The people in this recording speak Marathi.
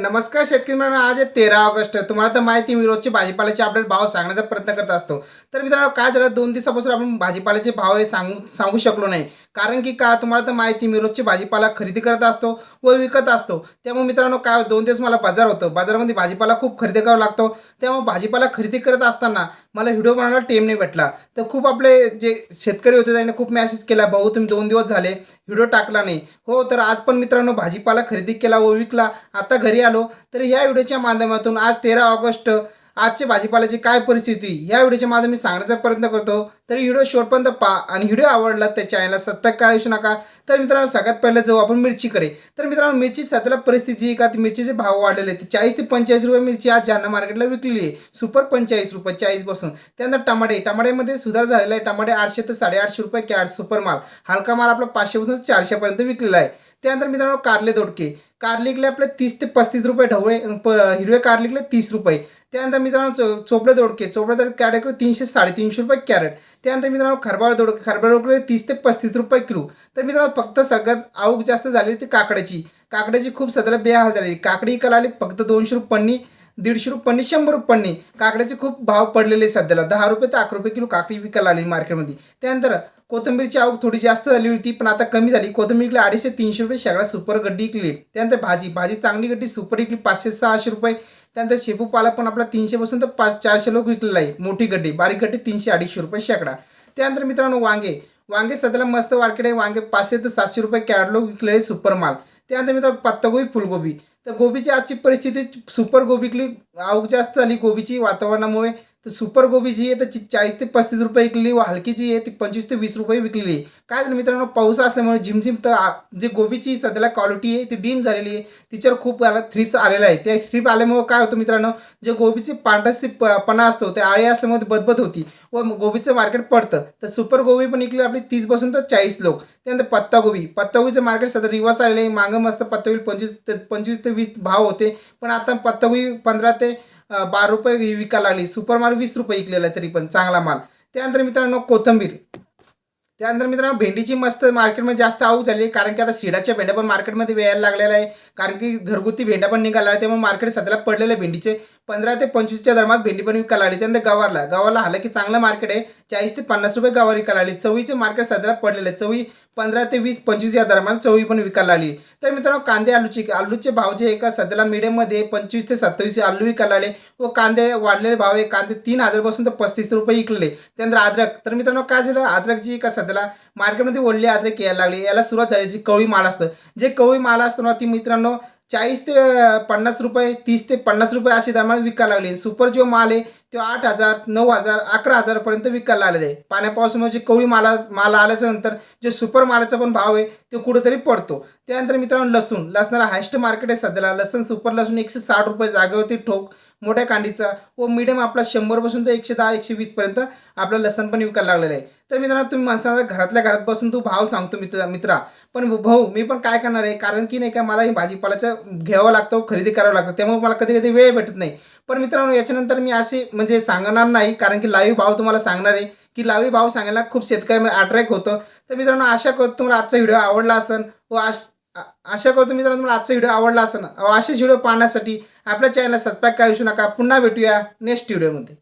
नमस्कार शेतकरी मित्रांनो आज आहे तेरा ऑगस्ट. तुम्हाला तर माहिती मी रोजचे भाजीपाल्याचे अपडेट भाव सांगण्याचा प्रयत्न करत असतो. तर मित्रांनो काय झालं? दोन दिवसापासून आपण भाजीपाल्याचे भाव हे सांगू सांगू शकलो नाही. कारण की का तुम्हाला तर माहिती मी रोजचे भाजीपाला खरेदी करत असतो व विकत असतो. त्यामुळे मित्रांनो काय दोन दिवस मला बाजार होतं. बाजारामध्ये भाजीपाला खूप खरेदी करावा लागतो. त्यामुळे भाजीपाला खरेदी करत असताना मला व्हिडिओ बनवायला टेम नाही भेटला. तर खूप आपले जे शेतकरी होते त्यांनी खूप मॅसेज केला भाऊ तुम्ही दोन दिवस झाले व्हिडिओ टाकला नाही. हो तर आज पण मित्रांनो भाजीपाला खरेदी केला व विकला. आता घरी आलो तर या व्हिडिओच्या माध्यमातून आज तेरा ऑगस्ट आजचे भाजीपाल्याची काय परिस्थिती या व्हिडिओच्या माध्यम मी सांगण्याचा प्रयत्न करतो. तर व्हिडिओ शेवटपर्यंत पहा आणि व्हिडिओ आवडला त्या चॅनलला सबस्क्राईब करायला नका. तर मित्रांनो सगळ्यात पहिलं जाऊ आपण मिरचीकडे तर मित्रांनो मिरची सध्याला परिस्थिती का ती मिरचीचे भाव वाढलेले आहेत. चाळीस ते पंचेचाळीस रुपये मिरची आज जालना मार्केटला विकलेली आहे. सुपर पंचेचाळीस रुपये चाळीसपासून. त्यानंतर टमाटे टमाट्यामध्ये सुधार झालेला आहे. टमाटे आठशे ते साडेआठशे रुपये कॅट सुपर माल. हलका माल आपला पाचशेपासून चारशेपर्यंत विकलेला आहे. त्यानंतर मित्रांनो कारले दोडके. कार्लिकले आपले तीस ते पस्तीस रुपये ढवळे प हिरवे कारलिकले तीस रुपये. त्यानंतर मित्रांनो चो चोपडे दोडके चोपडे दोडके कॅरेट तीनशे साडेतीनशे रुपये कॅरेट. त्यानंतर मित्रांनो खरबाळ दोडके खरबाळ दोडके तीस ते पस्तीस रुपये किलो. तर मित्रांनो फक्त सगळ्यात आवक जास्त झाली ती काकड्याची. काकड्याची खूप सध्याला बेहाल झाली काकडी इकायला आली फक्त दोनशे रुपयांनी दीडशे रुपयांनी शंभर रुपयांनी. काकड्याचे खूप भाव पडलेले सध्याला. दहा रुपये ते अकरा रुपये किलो काकडी विकायला आली मार्केटमध्ये त्यानंतर कोथंबीरची आवक थोडी जास्त झाली होती पण आता कमी झाली. कोथंबीर इकली अडीचशे तीनशे रुपये सगळ्यात सुपर गड्डी इकली. त्यानंतर भाजी. भाजी चांगली गड्डी सुपर इकली पाचशे सहाशे रुपये. त्यानंतर शेपू पाला पण आपला तीनशेपासून तर पाच चारशे लोक विकलेला आहे. मोठी गड्डी. बारीक गड्डी तीनशे अडीचशे रुपये शेकडा त्यानंतर मित्रांनो वांगे. वांगे सध्याला मस्त मार्केट आहे. वांगे पाचशे ते सातशे रुपये कॅरेट लोक विकलेले सुपर माल. त्यानंतर मित्रांनो पत्तागोबी फुलगोबी. तर गोबीची आजची परिस्थिती सुपर गोबी विकली आवक जास्त झाली गोबीची वातावरणामुळे. तर सुपर गोबी जी आहे तर चाळीस ते पस्तीस रुपये विकलेली व हलकी जी आहे ती पंचवीस ते वीस रुपये विकलेली आहे. काय झालं मित्रांनो पाऊस असल्यामुळे झिमझिम तर जे गोबीची सध्याला क्वालिटी आहे ती डीम झालेली आहे. तिच्यावर खूप याला थ्रिप्स आलेला आहे त्या थ्रिप आल्यामुळे काय होतं मित्रांनो जे गोबीचे पांढरसे प पणा असतो ते आळी असल्यामुळे बदबद होती व गोबीचं मार्केट पडतं. तर सुपर गोबी पण विकली आपली तीसपासून तर चाळीस लोक. त्यानंतर पत्तागोबी पत्तागोबीचं मार्केट सध्या रिवर्स आलेलं आहे. मागं मस्त पत्तागोबी पंचवीस ते पंचवीस ते वीस भाव होते. पण आता पत्तागोबी पंधरा ते बारा रुपये विकायला लागली. सुपर माल वीस रुपये विकलेला आहे तरी पण चांगला माल. त्यानंतर मित्रांनो कोथंबीर. त्यानंतर मित्रांनो भेंडीची मस्त मार्केटमध्ये जास्त आवक झाली आहे कारण की आता शिडाच्या भेंड्या पण मार्केटमध्ये वेळायला लागलेला आहे. कारण की घरगुती भेंड्या पण निघाला आहे त्यामुळे मार्केट सध्याला पडलेलं आहे भेंडीचे. पंधरा ते पंचवीसच्या दरम्यान भेंडी पण विकायला लागली त्यानंतर गवारला. गवारला हालाकी चांगलं मार्केट आहे. चाळीस ते पन्नास रुपये गवार विकायला आली चवळीचे मार्केट सध्याला पडलेलं आहे. चवळी पंधरा ते वीस पंचवीस या दरम्यान चवळी पण विकायला लागली. तर मित्रांनो कांदे आलूची आलूचे भाव जे आहे का सध्याला मीडियममध्ये पंचवीस ते सत्तावीस आलू विकायला लागले. व कांदे वाढलेले भाव आहे. कांदे तीन हजारपासून तर पस्तीस रुपये विकलेले. त्यानंतर अद्रक. तर मित्रांनो काय झालं? अद्रक जी का सध्याला मार्केटमध्ये ओढली अद्रक यायला लागली. याला सुरुवात झाली जी कवळी माल असतं. जे कवळी माल असतं ना ती मित्रांनो चाळीस ते पन्नास रुपये तीस ते पन्नास रुपये असे दरम्यान विकायला लागले. सुपर जो माल आहे तो आठ हजार नऊ हजार अकरा हजारपर्यंत विकायला लागलेला आहे. पाण्या पावसामुळे जे कवळी माला माल आल्याच्यानंतर जे सुपर मालाचा पण भाव आहे तो कुठेतरी पडतो. त्यानंतर मित्रांनो लसूण. लसणाला हायस्ट मार्केट आहे सध्याला. लसूण सुपर लसूण एकशे साठ रुपये जागेवरती ठोक. मोठ्या कांडीचा व मीडियम आपला शंभरपासून तर एकशे दहा एकशे वीसपर्यंत आपलं लसण पण विकायला लागलेलं आहे. तर मित्रांनो तुम्ही माणसाला घरातल्या घरात बसून तू भाव सांगतो मित्र मित्रा. पण भाऊ मी पण काय करणार आहे? कारण की नाही का मला हे भाजीपाल्याचं घ्यावं लागतं खरेदी करावं लागतं. त्यामुळे मला कधी कधी वेळ भेटत नाही. पण मित्रांनो याच्यानंतर मी असे म्हणजे सांगणार नाही कारण की लाईव्ह भाव तुम्हाला सांगणार आहे. की लाईव्ह भाव सांगायला खूप शेतकऱ्यांना अट्रॅक्ट होतं. तर मित्रांनो आशा करतो तुम्हाला आजचा व्हिडिओ आवडला असेल व आश आशा करतो मित्रांनो तुम्हाला आजचा व्हिडिओ आवडला असेल ना असेच व्हिडिओ पाहण्यासाठी आपल्या चॅनलला सबस्क्राईब करू नका. पुन्हा भेटूया नेक्स्ट व्हिडिओमध्ये